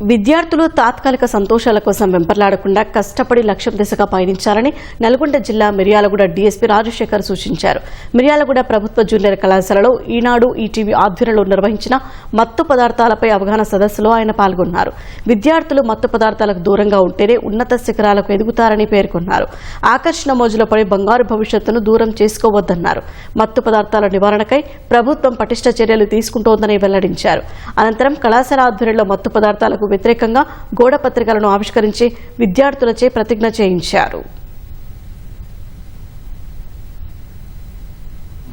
విద్యార్థులు తాత్కాలిక సంతోషాల కోసం వెంపర్లాడకుండా కష్టపడి లక్ష్యం దిశగా పయనించాలని నల్గొండ జిల్లా మిర్యాలగూడ డీఎస్పీ రాజశేఖర్ సూచించారు. మిర్యాలగూడ ప్రభుత్వ జూనియర్ కళాశాలలో ఈనాడు ఈటీవీ ఆధ్వర్యంలో నిర్వహించిన మత్తు పదార్థాలపై అవగాహన సదస్సులో ఆయన పాల్గొన్నారు. విద్యార్థులు మత్తు పదార్థాలకు దూరంగా ఉంటేనే ఉన్నత శిఖరాలకు ఎదుగుతారని పేర్కొన్నారు. ఆకర్షణ మోజులో పడి బంగారు భవిష్యత్తును దూరం చేసుకోవద్దన్నారు. మత్తు పదార్థాల నివారణకై ప్రభుత్వం పటిష్ట చర్యలు తీసుకుంటోందని వెల్లడించారు. అనంతరం కళాశాల ఆధ్వర్యంలో మత్తు పదార్థాలకు వ్యతిరేకంగా గోడ పత్రికలను ఆవిష్కరించి విద్యార్థులచే ప్రతిజ్ఞ చేయించారు.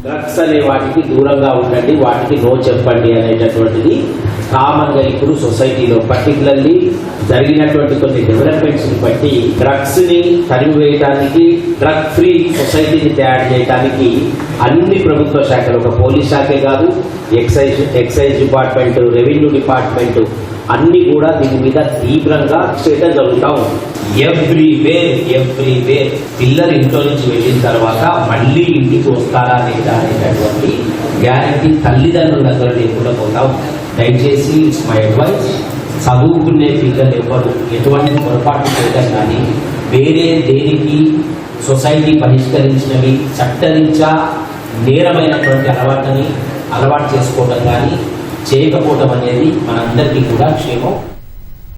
డ్రగ్స్ అనే వాటికి దూరంగా ఉండండి వాటికి నో చెప్పండి అనేటటువంటిది కామన్గా ఇప్పుడు సొసైటీలో పర్టికులర్లీ జరిగినటువంటి కొన్ని డెవలప్మెంట్స్ని బట్టి డ్రగ్స్ని తరిమివేయడానికి డ్రగ్ ఫ్రీ సొసైటీని తయారు చేయడానికి అన్ని ప్రభుత్వ శాఖలు ఒక పోలీస్ శాఖే కాదు excise excise department revenue department అన్ని కూడా దీని మీద తీవ్రంగా చేయడం జరుగుతూ ఉంది. ఎవ్రీవేర్ ఎవ్రీవేర్ పిల్లలు ఇంట్లో నుంచి వెళ్ళిన తర్వాత మళ్ళీ ఇంటికి వస్తారా లేదా అనేటటువంటి గ్యారంటీ తల్లిదండ్రుల దగ్గర లేకుండా కూడా పోతాం దయచేసి మై అడ్వైస్ చదువుకునే పిల్లలు ఎవరు ఎటువంటి పొరపాటు చేయడం కానీ వేరే దేనికి సొసైటీ బహిష్కరించినవి చట్టరీత్యా నేరమైనటువంటి అలవాటుని అలవాటు చేసుకోవడం కానీ చేయకపోవడం అనేది మనందరికీ కూడా క్షేమం.